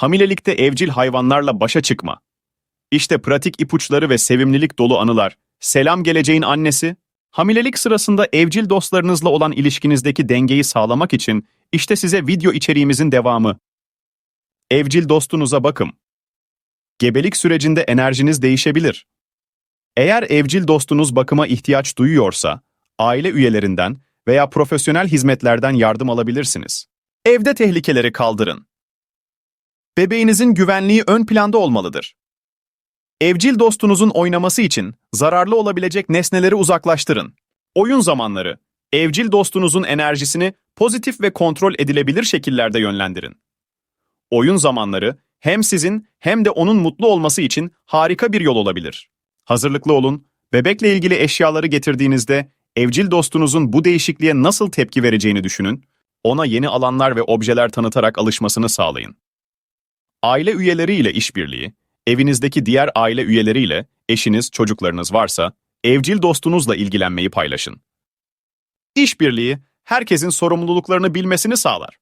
Hamilelikte evcil hayvanlarla başa çıkma. İşte pratik ipuçları ve sevimlilik dolu anılar. Selam geleceğin annesi. Hamilelik sırasında evcil dostlarınızla olan ilişkinizdeki dengeyi sağlamak için işte size video içeriğimizin devamı. Evcil dostunuza bakım. Gebelik sürecinde enerjiniz değişebilir. Eğer evcil dostunuz bakıma ihtiyaç duyuyorsa, aile üyelerinden veya profesyonel hizmetlerden yardım alabilirsiniz. Evde tehlikeleri kaldırın. Bebeğinizin güvenliği ön planda olmalıdır. Evcil dostunuzun oynaması için zararlı olabilecek nesneleri uzaklaştırın. Oyun zamanları, evcil dostunuzun enerjisini pozitif ve kontrol edilebilir şekillerde yönlendirin. Oyun zamanları hem sizin hem de onun mutlu olması için harika bir yol olabilir. Hazırlıklı olun, bebekle ilgili eşyaları getirdiğinizde evcil dostunuzun bu değişikliğe nasıl tepki vereceğini düşünün, ona yeni alanlar ve objeler tanıtarak alışmasını sağlayın. Aile üyeleriyle işbirliği, evinizdeki diğer aile üyeleriyle, eşiniz, çocuklarınız varsa, evcil dostunuzla ilgilenmeyi paylaşın. İşbirliği, herkesin sorumluluklarını bilmesini sağlar.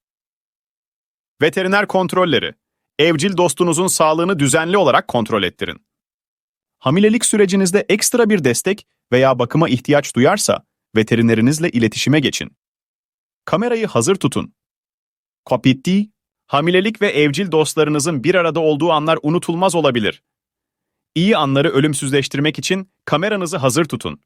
Veteriner kontrolleri, evcil dostunuzun sağlığını düzenli olarak kontrol ettirin. Hamilelik sürecinizde ekstra bir destek veya bakıma ihtiyaç duyarsa, veterinerinizle iletişime geçin. Kamerayı hazır tutun. Kopitti, hamilelik ve evcil dostlarınızın bir arada olduğu anlar unutulmaz olabilir. İyi anları ölümsüzleştirmek için kameranızı hazır tutun.